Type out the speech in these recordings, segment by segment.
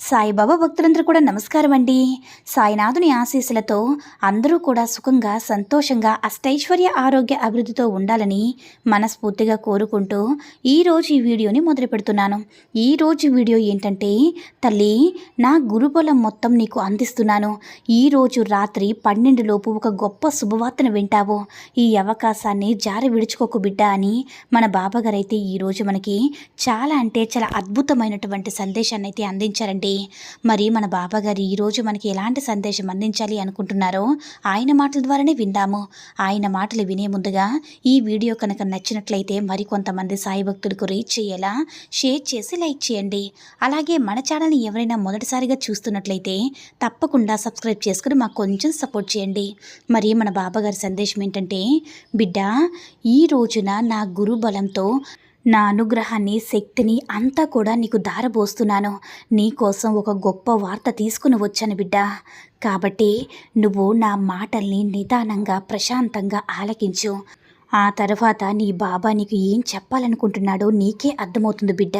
సాయిబాబా భక్తులందరూ కూడా నమస్కారం అండి సాయినాథుని ఆశీస్సులతో అందరూ కూడా సుఖంగా సంతోషంగా అష్టైశ్వర్య ఆరోగ్య అభివృద్ధితో ఉండాలని మనస్ఫూర్తిగా కోరుకుంటూ ఈరోజు ఈ వీడియోని మొదలు పెడుతున్నాను. ఈరోజు వీడియో ఏంటంటే తల్లి నా గురుబలం మొత్తం నీకు అందిస్తున్నాను. ఈరోజు రాత్రి పన్నెండులోపు ఒక గొప్ప శుభవార్తను వింటావు. ఈ అవకాశాన్ని జారి విడుచుకోకు బిడ్డ అని మన బాబాగారైతే ఈరోజు మనకి చాలా అంటే చాలా అద్భుతమైనటువంటి సందేశాన్ని అయితే అందించారండి. మరి మన బాబాగారు ఈరోజు మనకి ఎలాంటి సందేశం అందించాలి అనుకుంటున్నారో ఆయన మాటల ద్వారానే విందాము. ఆయన మాటలు వినే ముందుగా ఈ వీడియో కనుక నచ్చినట్లయితే మరికొంతమంది సాయి భక్తులకు రీచ్ చేయేలా షేర్ చేసి లైక్ చేయండి. అలాగే మన ఛానల్ని ఎవరైనా మొదటిసారిగా చూస్తున్నట్లయితే తప్పకుండా సబ్స్క్రైబ్ చేసుకుని మాకు కొంచెం సపోర్ట్ చేయండి. మరి మన బాబాగారి సందేశం ఏంటంటే బిడ్డ ఈ రోజున నా గురు బలంతో నా అనుగ్రహాన్ని శక్తిని అంతా కూడా నీకు దారబోస్తున్నాను నీకోసం ఒక గొప్ప వార్త తీసుకుని వచ్చాను బిడ్డ. కాబట్టి నువ్వు నా మాటల్ని నిదానంగా ప్రశాంతంగా ఆలకించు. ఆ తర్వాత నీ బాబా నీకు ఏం చెప్పాలనుకుంటున్నాడో నీకే అర్థమవుతుంది బిడ్డ.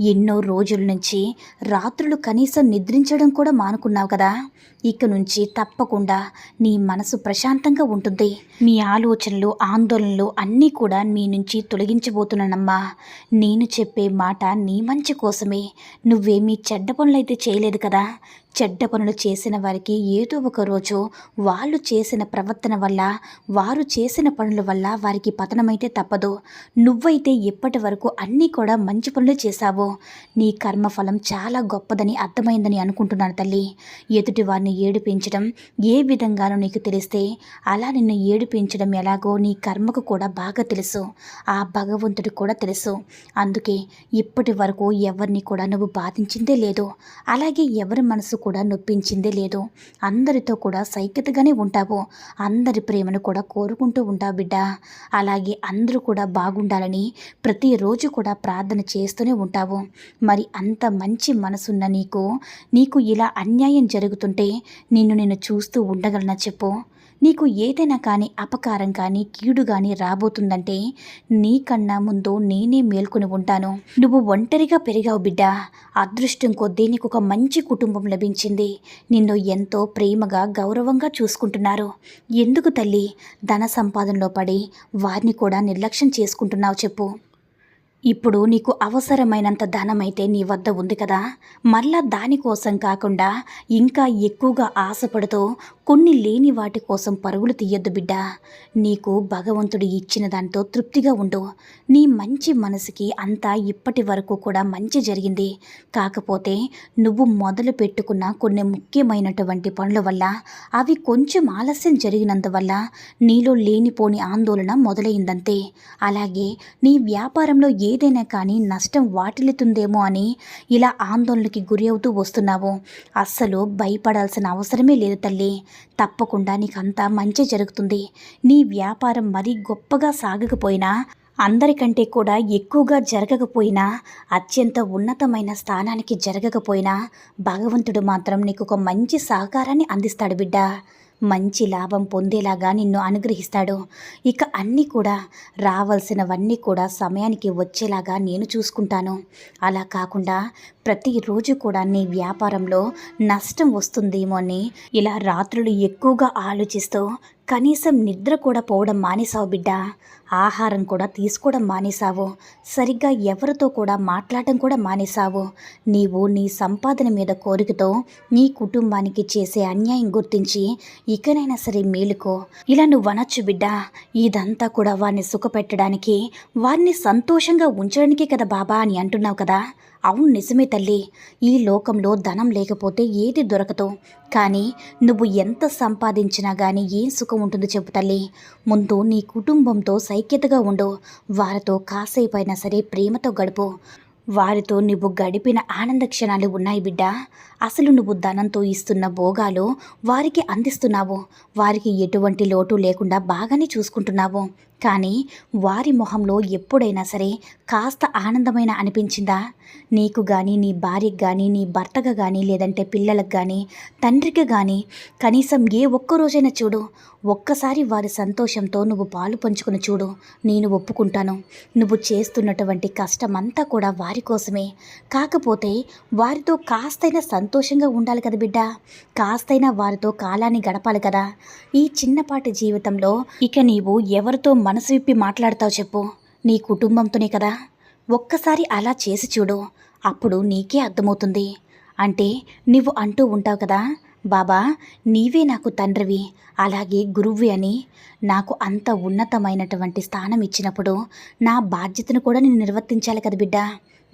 ఎన్నో రోజుల నుంచి రాత్రులు కనీసం నిద్రించడం కూడా మానుకున్నావు కదా. ఇక నుంచి తప్పకుండా నీ మనసు ప్రశాంతంగా ఉంటుంది. మీ ఆలోచనలు ఆందోళనలు అన్నీ కూడా మీ నుంచి తొలగించబోతున్నానమ్మా. నేను చెప్పే మాట నీ మంచి కోసమే. నువ్వేమీ చెడ్డ పనులైతే చేయలేదు కదా. చెడ్డ పనులు చేసిన వారికి ఏదో ఒక రోజు వాళ్ళు చేసిన ప్రవర్తన వల్ల వారు చేసిన పనుల వల్ల వారికి పతనమైతే తప్పదు. నువ్వైతే ఇప్పటి వరకు అన్నీ కూడా మంచి పనులు చేశావు నీ కర్మఫలం చాలా గొప్పదని అర్థమైందని అనుకుంటున్నాను తల్లి. ఎదుటి వారిని ఏడిపించడం ఏ విధంగానో నీకు తెలిస్తే అలా నిన్ను ఏడిపించడం ఎలాగో నీ కర్మకు కూడా బాగా తెలుసు. ఆ భగవంతుడికి కూడా తెలుసు. అందుకే ఇప్పటి వరకు ఎవరిని కూడా నువ్వు బాధించిందే లేదు. అలాగే ఎవరి మనసు కూడా నొప్పించిందే లేదు. అందరితో కూడా సైక్యతగానే ఉంటావు. అందరి ప్రేమను కూడా కోరుకుంటూ ఉంటావు బిడ్డ. అలాగే అందరూ కూడా బాగుండాలని ప్రతిరోజు కూడా ప్రార్థన చేస్తూనే ఉంటావు. మరి అంత మంచి మనసున్న నీకు నీకు ఇలా అన్యాయం జరుగుతుంటే నిన్ను నేను చూస్తూ ఉండగలనా చెప్పు? నీకు ఏదైనా కానీ అపకారం కానీ కీడు కానీ రాబోతుందంటే నీకన్నా ముందు నేనే మేల్కొని ఉంటాను. నువ్వు ఒంటరిగా పెరిగావు బిడ్డ. అదృష్టం కొద్దీ నీకు ఒక మంచి కుటుంబం లభించింది. నిన్ను ఎంతో ప్రేమగా గౌరవంగా చూసుకుంటున్నారు. ఎందుకు తల్లి? ధన సంపాదనలో పడి వారిని కూడా నిర్లక్ష్యం చేసుకుంటున్నావు చెప్పు. ఇప్పుడు నీకు అవసరమైనంత ధనం అయితే నీ వద్ద ఉంది కదా. మళ్ళా దానికోసం కాకుండా ఇంకా ఎక్కువగా ఆశపడుతూ కొన్ని లేని వాటి కోసం పరుగులు తీయొద్దు బిడ్డ. నీకు భగవంతుడు ఇచ్చిన దాంతో తృప్తిగా ఉండు. నీ మంచి మనసుకి అంతా ఇప్పటి వరకు కూడా మంచి జరిగింది. కాకపోతే నువ్వు మొదలు పెట్టుకున్న కొన్ని ముఖ్యమైనటువంటి పనుల వల్ల అవి కొంచెం ఆలస్యం జరిగినందువల్ల నీలో లేనిపోని ఆందోళన మొదలైందంతే. అలాగే నీ వ్యాపారంలో ఏదైనా కానీ నష్టం వాటిల్లుతుందేమో అని ఇలా ఆందోళనకి గురి అవుతూ వస్తున్నావు. అస్సలు భయపడాల్సిన అవసరమే లేదు తల్లి. తప్పకుండా నీకంతా మంచి జరుగుతుంది. నీ వ్యాపారం మరీ గొప్పగా సాగకపోయినా అందరికంటే కూడా ఎక్కువగా జరగకపోయినా అత్యంత ఉన్నతమైన స్థానానికి జరగకపోయినా భగవంతుడు మాత్రం నీకు ఒక మంచి సహకారాన్ని అందిస్తాడు బిడ్డ. మంచి లాభం పొందేలాగా నిన్ను అనుగ్రహిస్తాడు. ఇక అన్నీ కూడా రావాల్సినవన్నీ కూడా సమయానికి వచ్చేలాగా నేను చూసుకుంటాను. అలా కాకుండా ప్రతిరోజు కూడా నీ వ్యాపారంలో నష్టం వస్తుందేమో అని ఇలా రాత్రులు ఎక్కువగా ఆలోచిస్తూ కనీసం నిద్ర కూడా పోవడం మానేసావు బిడ్డ. ఆహారం కూడా తీసుకోవడం మానేశావు. సరిగ్గా ఎవరితో కూడా మాట్లాడటం కూడా మానేశావు. నీవు నీ సంపాదన మీద కోరికతో నీ కుటుంబానికి చేసే అన్యాయం గుర్తించి ఇకనైనా సరే మేలుకో. ఇలా నువ్వు అనొచ్చు బిడ్డ. ఇదంతా కూడా వారిని సుఖపెట్టడానికి వారిని సంతోషంగా ఉంచడానికే కదా బాబా అని అంటున్నావు కదా. అవును నిజమే తల్లి. ఈ లోకంలో ధనం లేకపోతే ఏది దొరకదు. కానీ నువ్వు ఎంత సంపాదించినా కానీ ఏం సుఖం ఉంటుందో చెప్పు తల్లి. ముందు నీ కుటుంబంతో సైక్యతగా ఉండు. వారితో కాసేపైనా సరే ప్రేమతో గడుపు. వారితో నువ్వు గడిపిన ఆనంద క్షణాలు ఉన్నాయి బిడ్డ. అసలు నువ్వు ధనంతో ఇస్తున్న భోగాలు వారికి అందిస్తున్నావు. వారికి ఎటువంటి లోటు లేకుండా బాగానే చూసుకుంటున్నావు. కానీ వారి మొహంలో ఎప్పుడైనా సరే కాస్త ఆనందమైన అనిపించిందా? నీకు కానీ నీ భార్యకు కానీ నీ భర్తగా కానీ లేదంటే పిల్లలకు కానీ తండ్రికి కానీ కనీసం ఏ ఒక్క రోజైనా చూడు ఒక్కసారి వారి సంతోషంతో నువ్వు పాలు పంచుకుని చూడు నేను ఒప్పుకుంటాను. నువ్వు చేస్తున్నటువంటి కష్టమంతా కూడా వారి కోసమే. కాకపోతే వారితో కాస్తైనా సంతోషంగా ఉండాలి కదా బిడ్డ. కాస్తైనా వారితో కాలాన్ని గడపాలి కదా. ఈ చిన్నపాటి జీవితంలో ఇక నీవు ఎవరితో మనసు విప్పి మాట్లాడతావు చెప్పు. నీ కుటుంబంతోనే కదా. ఒక్కసారి అలా చేసి చూడు. అప్పుడు నీకే అర్థమవుతుంది. అంటే నువ్వు అంటూ ఉంటావు కదా బాబా నీవే నాకు తండ్రివి. అలాగే గురువి అని. నాకు అంత ఉన్నతమైనటువంటి స్థానం ఇచ్చినప్పుడు నా బాధ్యతను కూడా నేను నిర్వర్తించాలి కదా బిడ్డ.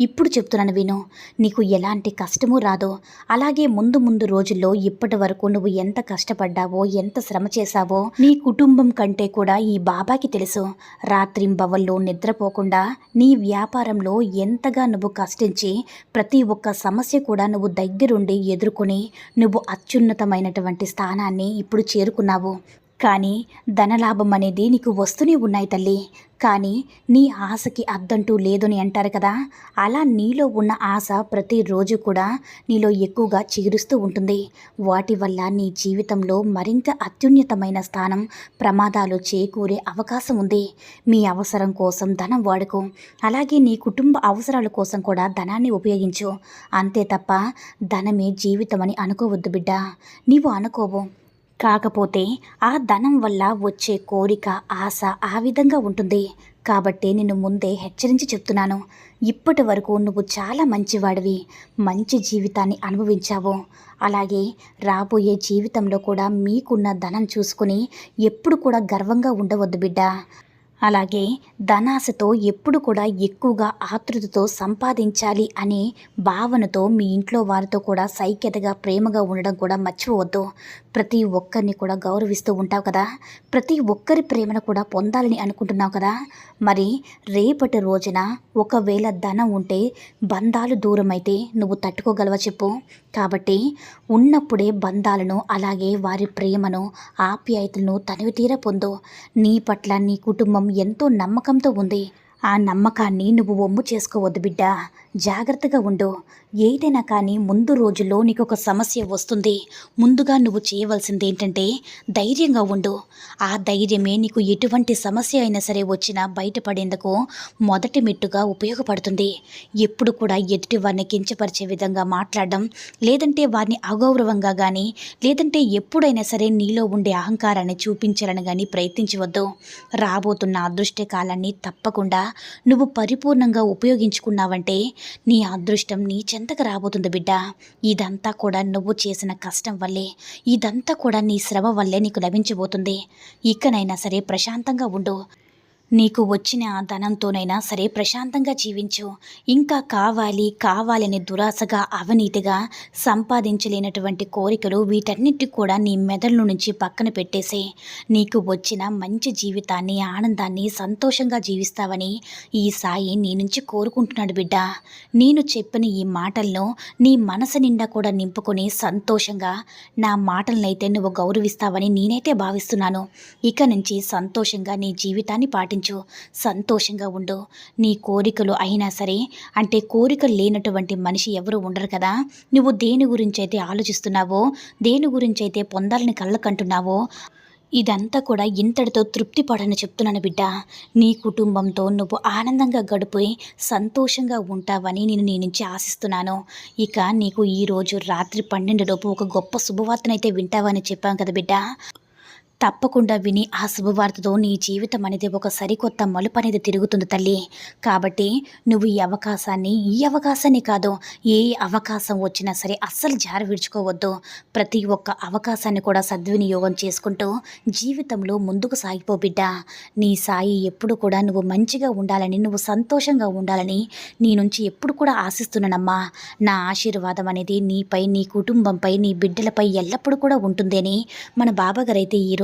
ఇప్పుడు చెప్తున్నాను విను. నీకు ఎలాంటి కష్టమూ రాదు. అలాగే ముందు ముందు రోజుల్లో ఇప్పటి వరకు నువ్వు ఎంత కష్టపడ్డావో ఎంత శ్రమ చేశావో నీ కుటుంబం కంటే కూడా ఈ బాబాకి తెలుసు. రాత్రింబవల్లో నిద్రపోకుండా నీ వ్యాపారంలో ఎంతగా నువ్వు కష్టించి ప్రతి ఒక్క సమస్య కూడా నువ్వు దగ్గరుండి ఎదుర్కొని నువ్వు అత్యున్నతమైనటువంటి స్థానాన్ని ఇప్పుడు చేరుకున్నావు. కానీ ధనలాభం అనేది నీకు వస్తూనే ఉన్నాయి తల్లి. కానీ నీ ఆశకి అద్దంటూ లేదని అంటారు కదా. అలా నీలో ఉన్న ఆశ ప్రతిరోజు కూడా నీలో ఎక్కువగా చిగురుస్తూ ఉంటుంది. వాటి వల్ల నీ జీవితంలో మరింత అత్యున్నతమైన స్థానం ప్రమాదాలు చేకూరే అవకాశం ఉంది. మీ అవసరం కోసం ధనం వాడుకో. అలాగే నీ కుటుంబ అవసరాల కోసం కూడా ధనాన్ని ఉపయోగించు. అంతే తప్ప ధనమే జీవితం అని అనుకోవద్దు బిడ్డ. నీవు అనుకోవు. కాకపోతే ఆ ధనం వల్ల వచ్చే కోరిక ఆశ ఆ విధంగా ఉంటుంది. కాబట్టి నిన్ను ముందే హెచ్చరించి చెప్తున్నాను. ఇప్పటి వరకు నువ్వు చాలా మంచివాడివి. మంచి జీవితాన్ని అనుభవించావు. అలాగే రాబోయే జీవితంలో కూడా మీకున్న ధనం చూసుకుని ఎప్పుడు కూడా గర్వంగా ఉండవద్దు బిడ్డ. అలాగే ధనాశతో ఎప్పుడు కూడా ఎక్కువగా ఆతృతతో సంపాదించాలి అనే భావనతో మీ ఇంట్లో వారితో కూడా సైక్యతగా ప్రేమగా ఉండడం కూడా మర్చిపోవద్దు. ప్రతి ఒక్కరిని కూడా గౌరవిస్తూ ఉంటావు కదా? ప్రతి ఒక్కరి ప్రేమను కూడా పొందాలని అనుకుంటున్నావు కదా? మరి రేపటి రోజున ఒకవేళ ధనం ఉంటే బంధాలు దూరమైతే నువ్వు తట్టుకోగలవా చెప్పు? కాబట్టి ఉన్నప్పుడే బంధాలను అలాగే వారి ప్రేమను ఆప్యాయతలను తనివి తీర పొందు. నీ పట్ల నీ కుటుంబం ఎంతో నమ్మకంతో ఉంది. ఆ నమ్మకాన్ని నువ్వు ఒమ్ము చేసుకోవద్దు బిడ్డ. జాగ్రత్తగా ఉండు. ఏదైనా కానీ ముందు రోజుల్లో నీకు ఒక సమస్య వస్తుంది. ముందుగా నువ్వు చేయవలసింది ఏంటంటే ధైర్యంగా ఉండు. ఆ ధైర్యమే నీకు ఎటువంటి సమస్య అయినా సరే వచ్చినా బయటపడేందుకు మొదటి మెట్టుగా ఉపయోగపడుతుంది. ఎప్పుడు కూడా ఎదుటి వారిని కించపరిచే విధంగా మాట్లాడడం లేదంటే వారిని అగౌరవంగా కానీ లేదంటే ఎప్పుడైనా సరే నీలో ఉండే అహంకారాన్ని చూపించాలని కానీ ప్రయత్నించవద్దు. రాబోతున్న అదృష్ట కాలాన్ని తప్పకుండా నువ్వు పరిపూర్ణంగా ఉపయోగించుకున్నావంటే నీ అదృష్టం నీ ఎంతకు రాబోతుంది బిడ్డ? ఇదంతా కూడా నువ్వు చేసిన కష్టం వల్లే ఇదంతా కూడా నీ శ్రమ వల్లే నీకు లభించబోతుంది. ఇకనైనా సరే ప్రశాంతంగా ఉండు. నీకు వచ్చిన ఆ ధనంతోనైనా సరే ప్రశాంతంగా జీవించు. ఇంకా కావాలి కావాలని దురాశగా అవినీతిగా సంపాదించలేనటువంటి కోరికలు వీటన్నిటి కూడా నీ మెదడు నుంచి పక్కన పెట్టేసే. నీకు వచ్చిన మంచి జీవితాన్ని ఆనందాన్ని సంతోషంగా జీవిస్తావని ఈ సాయి నీ నుంచి కోరుకుంటున్నాడు బిడ్డ. నేను చెప్పిన ఈ మాటలను నీ మనసు నిండా కూడా నింపుకొని సంతోషంగా నా మాటలనైతే నువ్వు గౌరవిస్తావని నేనైతే భావిస్తున్నాను. ఇక నుంచి సంతోషంగా నీ జీవితాన్ని సాధించు సంతోషంగా ఉండు. నీ కోరికలు అయినా సరే అంటే కోరికలు లేనటువంటి మనిషి ఎవరు ఉండరు కదా. నువ్వు దేని గురించి అయితే ఆలోచిస్తున్నావో దేని గురించి అయితే పొందాలని కళ్ళకంటున్నావో ఇదంతా కూడా ఇంతటితో తృప్తి పడని చెప్తున్నాను బిడ్డ. నీ కుటుంబంతో నువ్వు ఆనందంగా గడిపోయి సంతోషంగా ఉంటావని నేను నీ నుంచి ఆశిస్తున్నాను. ఇక నీకు ఈరోజు రాత్రి పన్నెండులోపు ఒక గొప్ప శుభవార్తనైతే వింటావని చెప్పాం కదా బిడ్డ. తప్పకుండా విని ఆ శుభవార్తతో నీ జీవితం అనేది ఒక సరికొత్త మలుపు అనేది తిరుగుతుంది తల్లి. కాబట్టి నువ్వు ఈ అవకాశాన్ని ఈ అవకాశాన్ని కాదు ఏ అవకాశం వచ్చినా సరే అస్సలు జారి విడుచుకోవద్దు ప్రతి ఒక్క అవకాశాన్ని కూడా సద్వినియోగం చేసుకుంటూ జీవితంలో ముందుకు సాగిపో బిడ్డ. నీ సాయి ఎప్పుడు కూడా నువ్వు మంచిగా ఉండాలని నువ్వు సంతోషంగా ఉండాలని నీ నుంచి ఎప్పుడు కూడా ఆశిస్తున్నానమ్మా. నా ఆశీర్వాదం అనేది నీపై నీ కుటుంబంపై నీ బిడ్డలపై ఎల్లప్పుడూ కూడా ఉంటుందని మన బాబాగారైతే ఈరోజు